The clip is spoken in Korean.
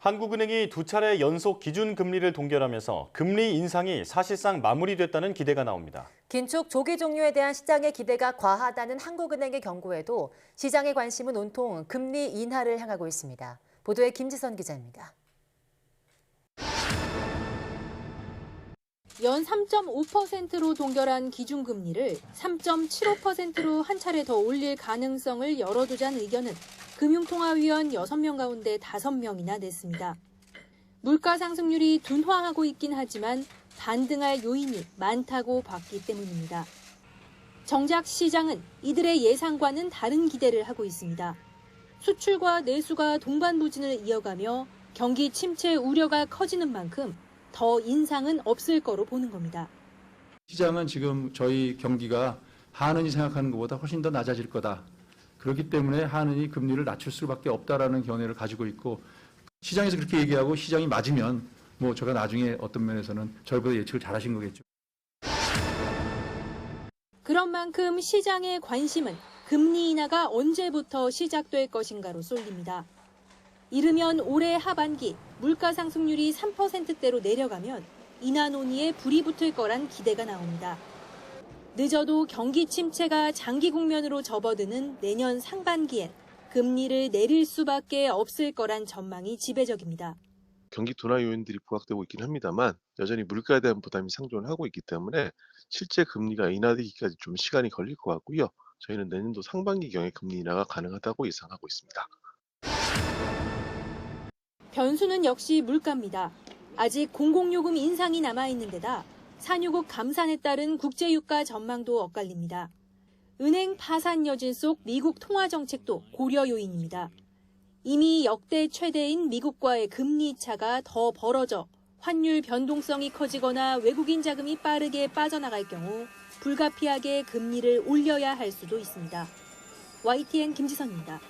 한국은행이 두 차례 연속 기준금리를 동결하면서 금리 인상이 사실상 마무리됐다는 기대가 나옵니다. 긴축 조기 종료에 대한 시장의 기대가 과하다는 한국은행의 경고에도 시장의 관심은 온통 금리 인하를 향하고 있습니다. 보도에 김지선 기자입니다. 연 3.5%로 동결한 기준금리를 3.75%로 한 차례 더 올릴 가능성을 열어두자는 의견은 금융통화위원 6명 가운데 5명이나 냈습니다. 물가 상승률이 둔화하고 있긴 하지만 반등할 요인이 많다고 봤기 때문입니다. 정작 시장은 이들의 예상과는 다른 기대를 하고 있습니다. 수출과 내수가 동반부진을 이어가며 경기 침체 우려가 커지는 만큼 더 인상은 없을 거로 보는 겁니다. 시장은 지금 저희 경기가 한은이 생각하는 것보다 훨씬 더 낮아질 거다. 그렇기 때문에 한은이 금리를 낮출 수밖에 없다라는 견해를 가지고 있고 시장에서 그렇게 얘기하고 시장이 맞으면 뭐 제가 나중에 어떤 면에서는 저희보다 예측을 잘하신 거겠죠. 그런 만큼 시장의 관심은 금리 인하가 언제부터 시작될 것인가로 쏠립니다. 이르면 올해 하반기 물가 상승률이 3%대로 내려가면 인하 논의에 불이 붙을 거란 기대가 나옵니다. 늦어도 경기 침체가 장기 국면으로 접어드는 내년 상반기엔 금리를 내릴 수밖에 없을 거란 전망이 지배적입니다. 경기 둔화 요인들이 부각되고 있긴 합니다만 여전히 물가에 대한 부담이 상존을 하고 있기 때문에 실제 금리가 인하되기까지 좀 시간이 걸릴 것 같고요. 저희는 내년도 상반기경에 금리 인하가 가능하다고 예상하고 있습니다. 변수는 역시 물가입니다. 아직 공공요금 인상이 남아있는 데다 산유국 감산에 따른 국제유가 전망도 엇갈립니다. 은행 파산 여진 속 미국 통화 정책도 고려 요인입니다. 이미 역대 최대인 미국과의 금리 차가 더 벌어져 환율 변동성이 커지거나 외국인 자금이 빠르게 빠져나갈 경우 불가피하게 금리를 올려야 할 수도 있습니다. YTN 김지선입니다.